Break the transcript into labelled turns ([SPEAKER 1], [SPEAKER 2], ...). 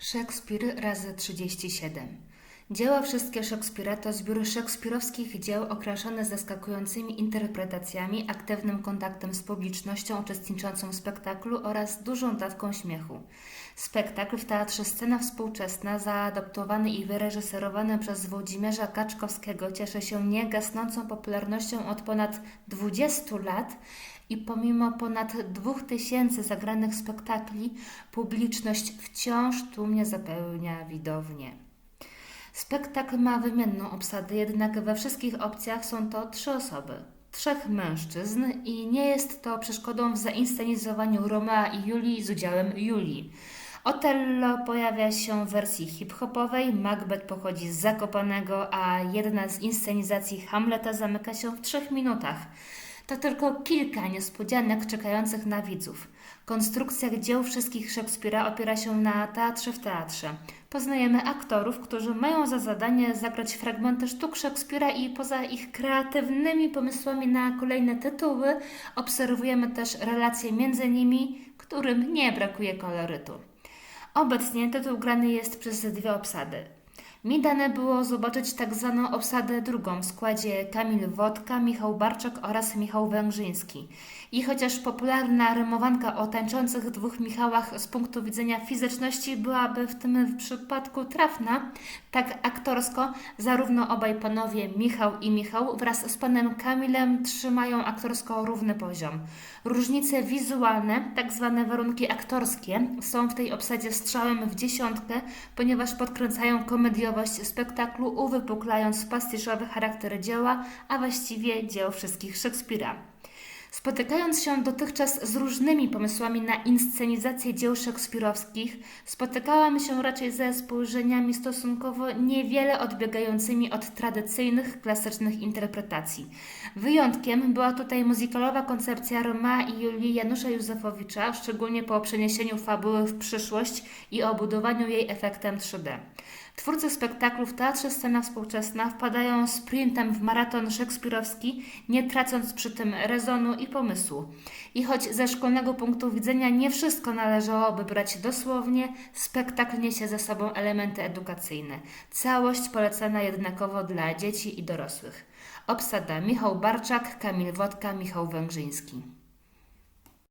[SPEAKER 1] Szekspir razy 37. Dzieła wszystkie Szekspira to zbiór szekspirowskich dzieł okraszone zaskakującymi interpretacjami, aktywnym kontaktem z publicznością uczestniczącą w spektaklu oraz dużą dawką śmiechu. Spektakl w Teatrze Scena Współczesna, zaadoptowany i wyreżyserowany przez Włodzimierza Kaczkowskiego, cieszy się niegasnącą popularnością od ponad 20 lat i pomimo ponad 2000 zagranych spektakli, publiczność wciąż tłumnie zapełnia widownię. Spektakl ma wymienną obsadę, jednak we wszystkich opcjach są to trzy osoby. Trzech mężczyzn i nie jest to przeszkodą w zainscenizowaniu Romea i Julii z udziałem Julii. Otello pojawia się w wersji hip-hopowej, Macbeth pochodzi z Zakopanego, a jedna z inscenizacji Hamleta zamyka się w trzech minutach. To tylko kilka niespodzianek czekających na widzów. Konstrukcja dzieł wszystkich Szekspira opiera się na teatrze w teatrze. Poznajemy aktorów, którzy mają za zadanie zagrać fragmenty sztuk Szekspira i poza ich kreatywnymi pomysłami na kolejne tytuły, obserwujemy też relacje między nimi, którym nie brakuje kolorytu. Obecnie tytuł grany jest przez dwie obsady. Mi dane było zobaczyć tak zwaną obsadę drugą w składzie Kamil Wodka, Michał Barczak oraz Michał Węgrzyński. I chociaż popularna rymowanka o tańczących dwóch Michałach z punktu widzenia fizyczności byłaby w tym przypadku trafna, tak aktorsko zarówno obaj panowie Michał i Michał wraz z panem Kamilem trzymają aktorsko równy poziom. Różnice wizualne, tak zwane warunki aktorskie, są w tej obsadzie strzałem w dziesiątkę, ponieważ podkręcają komediowość spektaklu, uwypuklając pastiżowy charakter dzieła, a właściwie dzieł wszystkich Szekspira. Spotykając się dotychczas z różnymi pomysłami na inscenizację dzieł szekspirowskich, spotykałam się raczej ze spojrzeniami stosunkowo niewiele odbiegającymi od tradycyjnych, klasycznych interpretacji. Wyjątkiem była tutaj muzykalowa koncepcja Roma i Julii Janusza Józefowicza, szczególnie po przeniesieniu fabuły w przyszłość i obudowaniu jej efektem 3D. Twórcy spektaklu w Teatrze Scena Współczesna wpadają sprintem w maraton szekspirowski, nie tracąc przy tym rezonu i pomysłu. I choć ze szkolnego punktu widzenia nie wszystko należałoby brać dosłownie, spektakl niesie ze sobą elementy edukacyjne. Całość polecana jednakowo dla dzieci i dorosłych. Obsada Michał Barczak, Kamil Wodka, Michał Węgrzyński.